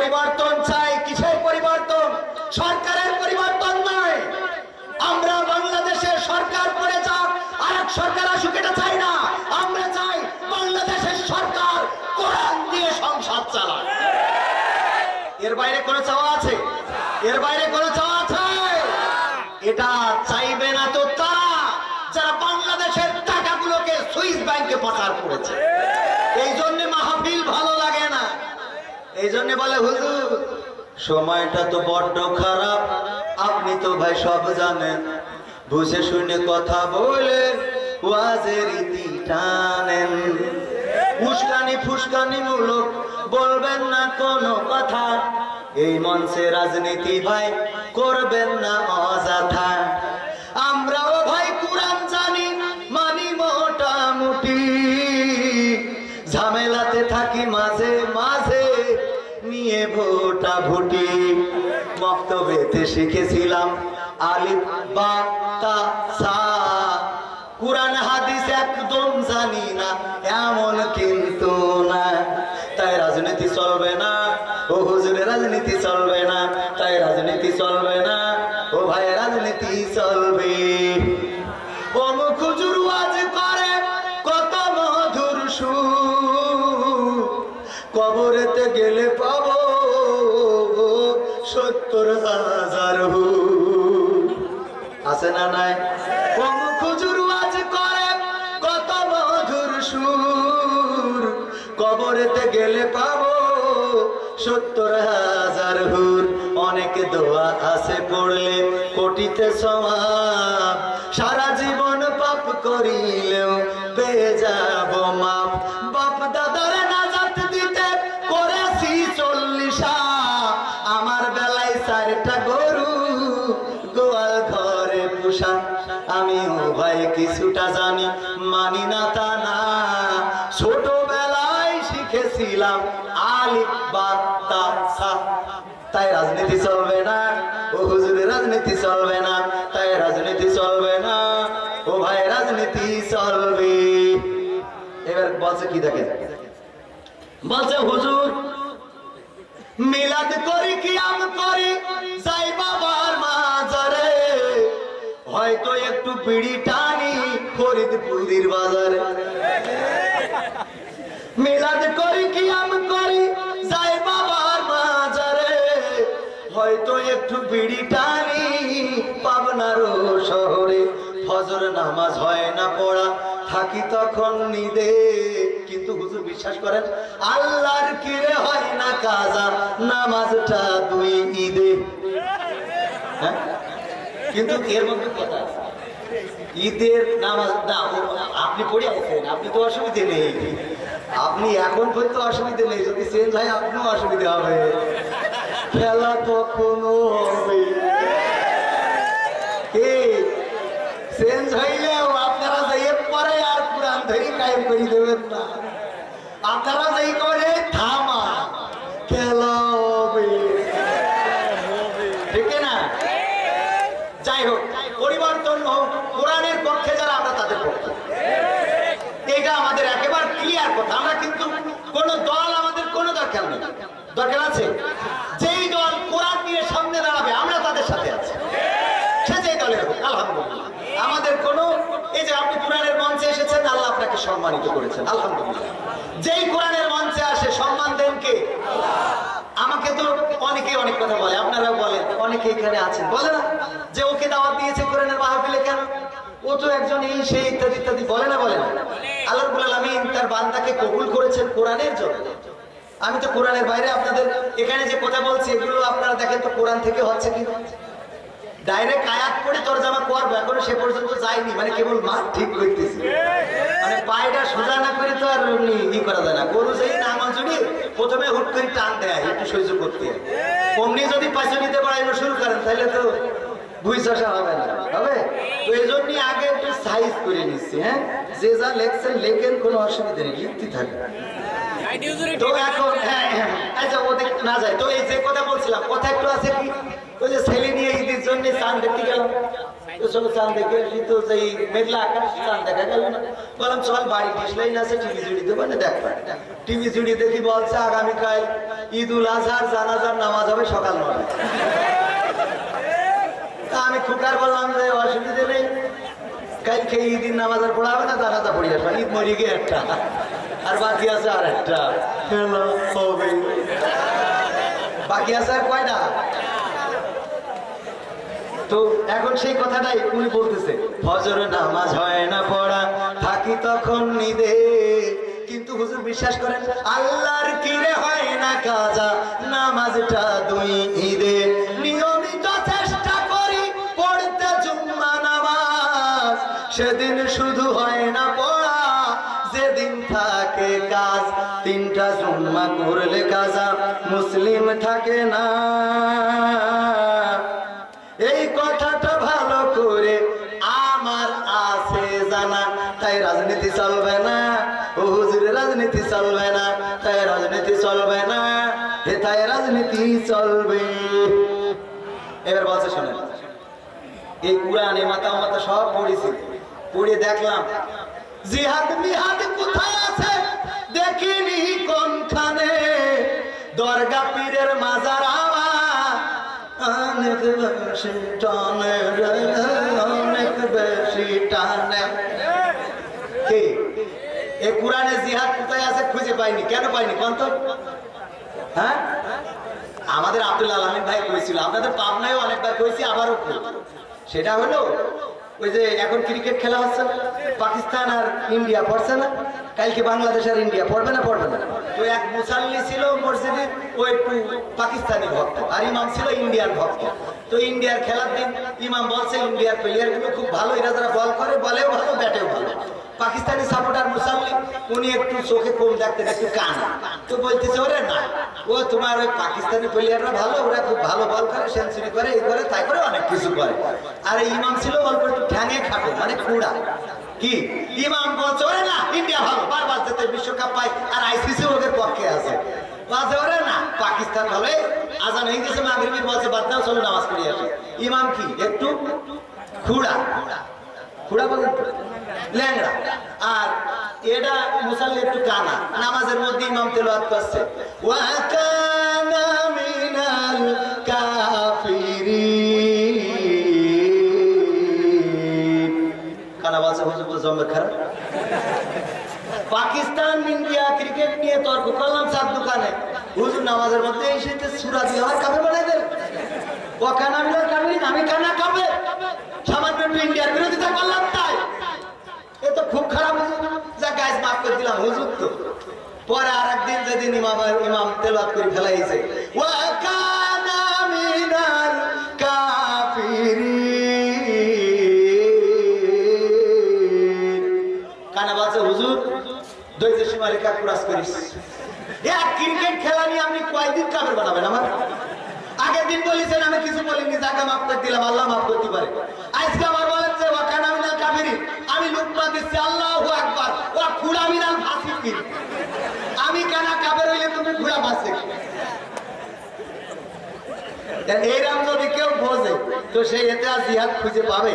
পরিবর্তন চাই। কিসের পরিবর্তন? সরকারের পরিবর্তন নয়। আমরা বাংলাদেশের সরকার পড়ে যাক, আর এক সরকার আসুক এটা চাই না। আমরা চাই বাংলাদেশের সরকার কোরআন দিয়ে সংসদ চালায় এর বাইরে কোনো চাওয়া আছে? এর বাইরে কোনো চাওয়া আছে? এটা চাইবে না তো তারা, যারা বাংলাদেশের টাকাগুলোকে সুইস ব্যাংকে পাচার করেছে। এই জন্য মাহফিল ভালো এই জন্য বলে হুজুর, সময়টা তো বড্ড খারাপ। আপনি তো ভাই সব জানেন। বুঝে শুনে কথা বলে ওয়াজের টানেন। ফুসকানি মূলক বলবেন না কোনো কথা। এই মঞ্চে রাজনীতি ভাই করবেন না শিখেছিলাম। আলিফ, বা, তা, সা। কোরআন, হাদিস একদম জানি না, এমন কিন্তু না। তাই রাজনীতি চলবে না। ও হুজুরে, রাজনীতি চলবে না। তাই রাজনীতি চলবে না। ও ভাই, রাজনীতি চলবে। ও মুখ হুজুর না নাই? কত মধুর সুর। কবরেতে গেলে পাবো সত্তর হাজার হুর। অনেক দোয়া আছে পড়লে, কোটিতে সমাপ। সারা জীবন পাপ করিলেও পেয়ে যাব মাপ। মানি না তা না। ছোটবেলায় শিখেছিলাম আলিফ, বা, তা, সা। তাই রাজনীতি চলবে না। ও হুজুরের রাজনীতি চলবে না। তাই রাজনীতি চলবে না। ও ভাই, রাজনীতি চলবে। এবার বলছে কি দেখেন? বলছে, হুজুর, মিলাদ করি কি আম করি? যাই বাবার মাজারে। হয়তো একটু পিড়ি টানি ফরিদপুরির বাজারে মিলাদ করি কি আম করি, যাই বাবার মাজারে হয়তো একটু বিড়ি টানি পাবনারও শহরে ফজর নামাজ হয় না পড়া থাকি তখন নিদে, কিন্তু হুজুর বিশ্বাস করেন, আল্লাহর কিরে হয় না কাজা, নামাজটা দুই ঈদে হ্যাঁ? কিন্তু এর মধ্যে কথা আছে। ঈদের নামাজ না আপনি পড়ে আছেন আপনি তো অসুবিধে নেই। আপনি এখন পর্যন্ত অসুবিধে নেই যদি চেঞ্জ হয় আপনিও অসুবিধা হবে। খেলা কখনো হবে। চেঞ্জ হইলেও আপনারা যাইয়ে পরে আর কোরআন ধরি কায়েম করে দেবেন না। আপনারা যাই করে থামা। খেলা হবে। ঠিক না? যাই হোক পরিবর্তন হোক কোরআনের পক্ষে যারা আমরা তাদের পক্ষে এটা আমাদের আমরা কিন্তু কোন দল, আমাদের কোনো দরকার নেই। দরকার আছে? যেই দল কোরআন নিয়ে সামনে দাঁড়াবে, আমরা তাদের সাথে আছি। সে যেই দলের আলহামদুলিল্লাহ। আমাদের কোনো, এই যে আপনি কোরআনের মঞ্চে এসেছেন, আল্লাহ আপনাকে সম্মানিত করেছেন, আলহামদুলিল্লাহ। যেই কোরআনের মঞ্চে আসে, সম্মান দেন কে? আমাকে তো অনেকে অনেক কথা বলে আপনারা বলেন, অনেকে এখানে আছেন। বলে না যে ওকে দাওয়াত দিয়েছে কোরআনের মাহফিলে কেন? ও তো একজন এই সেই ইত্যাদি ইত্যাদি, বলে না, বলে আল্লাহ রাব্বুল তার বান্দাকে কবুল করেছেন কোরআনের জন্য। আমি তো কোরআনের বাইরে আপনাদের এখানে যে কথা বলছি, এগুলো আপনারা দেখেন তো কোরআন থেকে হচ্ছে কি? ডাইরেক্ট আয়াত করে তরজামা করব, এখনও সে পর্যন্ত যায়নি। মানে কেবল মাঠ ঠিক করতেছি। মানে পায়টা সোজা না করে তো আর ই করা যায় না। গরু যেই নামাজ জুড়ি প্রথমে হুট করে টান দেয়, একটু সহ্য করতে অমনি যদি পয়সা নিতে বাড়াইনো শুরু করেন, তাহলে তো ভুই চষা হবে না। হবে? তো এই জন্যই আগে একটু সাইজ করে নিচ্ছি হ্যাঁ? যে যা লেখছেন লেখেন কোনো অসুবিধা নেই লিখতে এখন হ্যাঁ হ্যাঁ, আচ্ছা না যায়। তো এই যে কথা বলছিলাম কথা একটু আছে কি? ছেলে নিয়ে ঈদের জন্য দেখতে চলো মেঘলা দেখা গেল না। বললাম চল বাড়ি টিভি জুড়ি দেখ। টিভি দেখি বলছে আগামীকাল ঈদ উল আজহার জানাজার নামাজ হবে সকাল নটায় তা আমি খুকার বললাম যে অসুবিধে নেই কালকে ঈদের নামাজ আর পড়া হবে না জানাজা পড়ি আসবে। ঈদ মরি গিয়ে একটা। আর বাকি আছে আর একটা। বাকি আছে আর কয়টা? তো এখন সেই কথাটাই উনি বলতেছে ফজর নামাজ হয় না পড়া থাকি তখন নিদে। কিন্তু হুজুর বিশ্বাস করেন আল্লাহর কিরে হয় না কাজা নামাজটা দুই ঈদে। সেদিন শুধু হয় না পড়া, যেদিন থাকে কাজ, তিনটা জুম্মা করলে কাজা, মুসলিম থাকে না। এই কথাটা ভালো করে আমার আছে জানা, তাই রাজনীতি চলবে না। ও হুজুর, রাজনীতি চলবে না, তাই রাজনীতি চলবে না। হে তাই রাজনীতি চলবে। এবার বলছে শোনেন, এই কোরআনে মাথা মাথা সব পড়েছি। পড়ে দেখলাম, জিহাদ মিহাদ কোথায় আছে দেখিনি কোনখানে? দরগা পীরের মাজার অনেক বেশি টানে অনেক বেশি টানে। কে? এ কোরআনে জিহাদ কোথায় আছে খুঁজে পাইনি। কেন পাইনি কোন তো? হ্যাঁ? আমাদের আব্দুল আলমিন ভাই কইছিল, আপনাদের পাবনায় অনেকবার কইছি, আবারও। সেটা হলো ওই যে এখন ক্রিকেট খেলা হচ্ছে, পাকিস্তান আর ইন্ডিয়া পড়ছে না, কালকে বাংলাদেশ আর ইন্ডিয়া পড়বে না পড়বে না। তো এক মুসাল্লি ছিল মসজিদে, ও একটু পাকিস্তানি ভক্ত, আর ইমাম ছিল ইন্ডিয়ার ভক্ত। তো ইন্ডিয়ার খেলার দিন ইমাম বলছে, ইন্ডিয়ার প্লেয়ারগুলো খুব ভালো, এরা যারা বল করে বলেও ভালো ব্যাটেও ভালো। পাকিস্তানি সাপোর্টার মুসাল্লি, উনি একটু চোখে কম দেখতেন, একটু কান। তো বলতেছে, ওরে না, ও তোমার ওই পাকিস্তানি প্লেয়াররা ভালো, ওরা খুব ভালো বল করে, সেঞ্চুরি করে, এই করে, তাই করে, অনেক কিছু করে। আর ইমাম ছিল অল্প একটু ঠ্যাঙে খাটো মানে কুড়া। কি? ইমাম বলছে, ওরে না, ইন্ডিয়া ভালো, বারবার যেতে বিশ্বকাপ পায়, আর আইসিসি ওদের পক্ষে আছে। বলছে, ওরে না, পাকিস্তান ভালো আজান হয়ে গেছে, মাগরিবের বলছে, বাদ দাও, চলো নামাজ পড়ে আসে। ইমাম কি? একটু খুড়া খুড়া বলেন? ল্যাংড়া আর এটা মুসাল্লি একটু কানা। নামাজের মধ্যে ইমাম করছে। পাকিস্তান, ইন্ডিয়া ক্রিকেট নিয়ে তর্ক করলাম চার দোকানে। হুজুর, নামাজের মধ্যে এসে সুরা দিয়ে আমার কাপে বানাই দেন। ও কানা আমি কানা কাপে সামান্য একটু ইন্ডিয়ার বিরোধিতা করলাম তাই এ তো খুব খারাপ। যা গাইজ, মাফ করে দিলাম, হুজুর তো। পরে আর একদিন যেদিন ইমাম ইমাম তেলাত করে ফেলাইছে আমার? আগের দিন বলেছেন, আমি কিছু বলিনি, যাকে মাফ করে দিলাম, আল্লাহ মাফ করতে পারে। আজকে আমার দিচ্ছি আল্লাহ একবার ও খুড়া মিনাল কি আমি কেন কাবের হইলে তুমি খুড়া ফাসিক এইরাম যদি কেউ বোঝে, তো সে এতে আর জিহাদ খুঁজে পাবে।